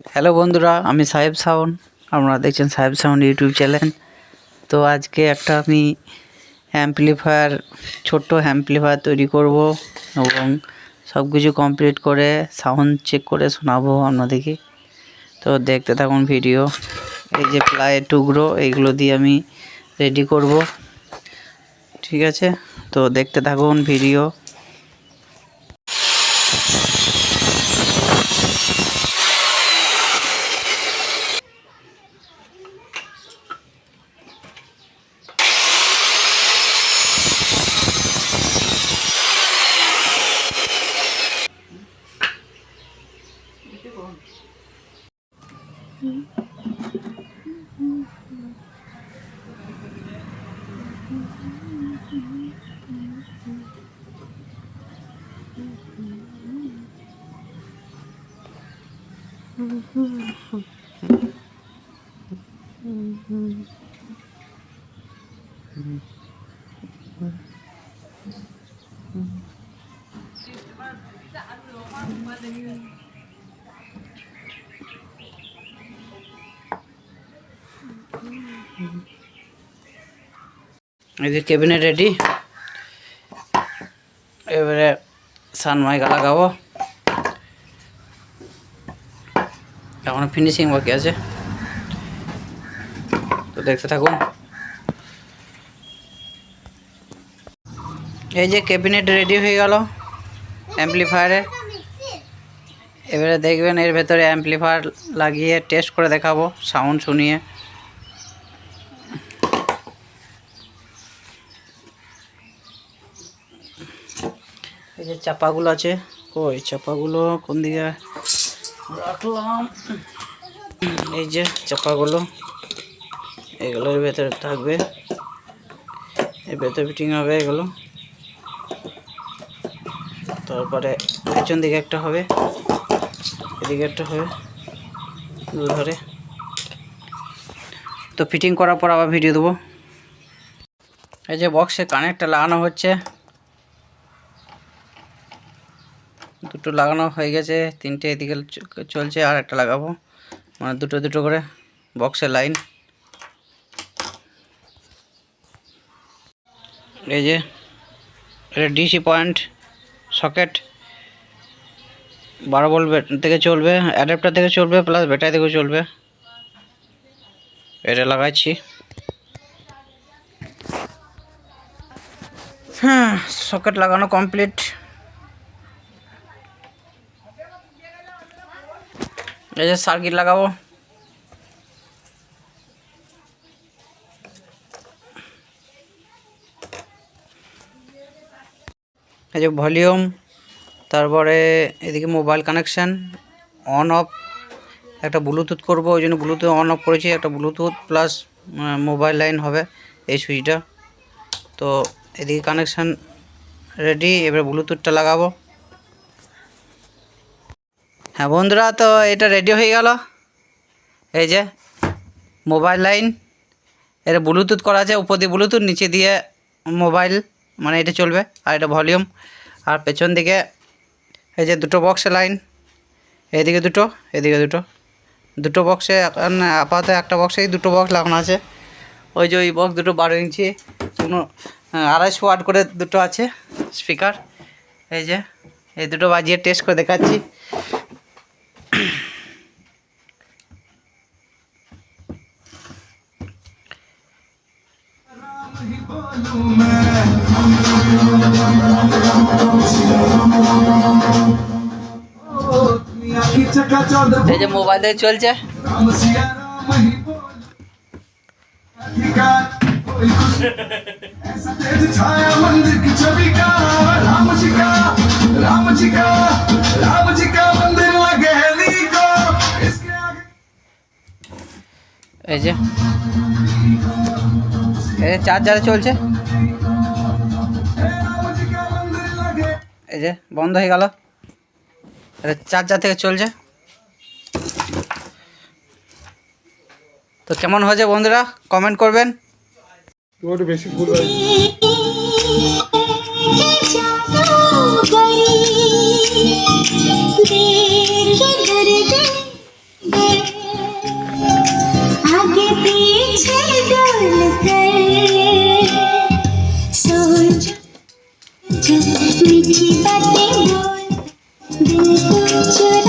Hello বন্ধুরা, আমি সাহেব সাউন। আপনারা দেখছেন সাহেব সাউন্ড ইউটিউব চ্যানেল। তো আজকে একটা আমি অ্যাম্পলিফায়ার, ছোট্ট অ্যাম্পলিফায়ার তৈরি করব এবং সব কিছু কমপ্লিট করে সাউন্ড চেক করে শোনাবো আপনাদেরকে। তো দেখতে থাকুন ভিডিও এই যে প্লায়ের টুকরো এইগুলো দিয়ে আমি রেডি করব। ঠিক আছে? তো দেখতে থাকুন ভিডিও এই যে ক্যাবিনেট রেডি এবারে সানমাইকা লাগাবো। এখন ফিনিশিং বাকি আছে। তো দেখতে থাকুন। এই যে ক্যাবিনেট রেডি হয়ে গেল অ্যাম্পলিফায়ারের এবারে দেখবেন এর ভেতরে অ্যাম্পলিফায়ার লাগিয়ে টেস্ট করে দেখাবো সাউন্ড শুনিয়ে। এই যে চাপাগুলো আছে। কই চাপাগুলো? কোন দিকে? রাখলাম। এই যে চাপাগুলো, এগুলোর ভেতরে থাকবে। এর ভেতরে ফিটিং হবে এগুলো। তারপরে পেছন দিকে একটা হবে। এদিকে একটা হবে। দুধারে তো ফিটিং করার পর আবার ভিডিও দেবো। এই যে বক্সে কানেক্টটা লাগানো হচ্ছে। দুটো লাগানো হয়ে গেছে, তিনটে এদিকে চলছে আর একটা লাগাবো। মানে দুটো দুটো করে বক্সের লাইন। এই যে, এটা ডিসি পয়েন্ট, সকেট, বারো বল থেকে চলবে, অ্যাডাপ্টার থেকে চলবে, প্লাস ব্যাটারি থেকেও চলবে। এটা লাগাচ্ছি। হ্যাঁ সকেট লাগানো কমপ্লিট। এই যে সার্কিট লাগাবো। এই যে ভলিউম, তারপরে এদিকে মোবাইল কানেকশান, অন অফ, একটা ব্লুটুথ করব, ওই জন্য ব্লুটুথ অন অফ করেছি, একটা ব্লুটুথ প্লাস মোবাইল লাইন হবে এই সুইচটা। তো এদিকে কানেকশান রেডি, এবার ব্লুটুথটা লাগাবো। হ্যাঁ বন্ধুরা, তো এটা রেডি হয়ে গেল। এই যে মোবাইল লাইন এটা ব্লুটুথ করা আছে, উপর দিয়ে ব্লুটুথ নিচে দিয়ে মোবাইল মানে এটা চলবে, আর এটা ভলিউম আর পেছন দিকে, এই যে দুটো বক্সের লাইন এইদিকে দুটো, এদিকে দুটো। দুটো বক্সে আপাতত একটা বক্সেই দুটো বক্স লাগানো আছে। ওই যে ওই বক্স দুটো বারো ইঞ্চি, কোনো আড়াইশো ওয়াট করে দুটো আছে স্পিকার এই যে, এই দুটো বাজিয়ে টেস্ট করে দেখাচ্ছি। এই যে মোবাইল দিয়ে চলছে छाया मंदिर की छवि का राम जी का राम जी का राम जी का मंदिर लगे को इसके आगे এই চার্জারে চলছে। এই যে বন্ধ হয়ে গেল। চার্জার থেকে চলছে। তো কেমন হয়েছে বন্ধুরা? কমেন্ট করবেন। বেশি ভুল Just to be cheap, I think. This is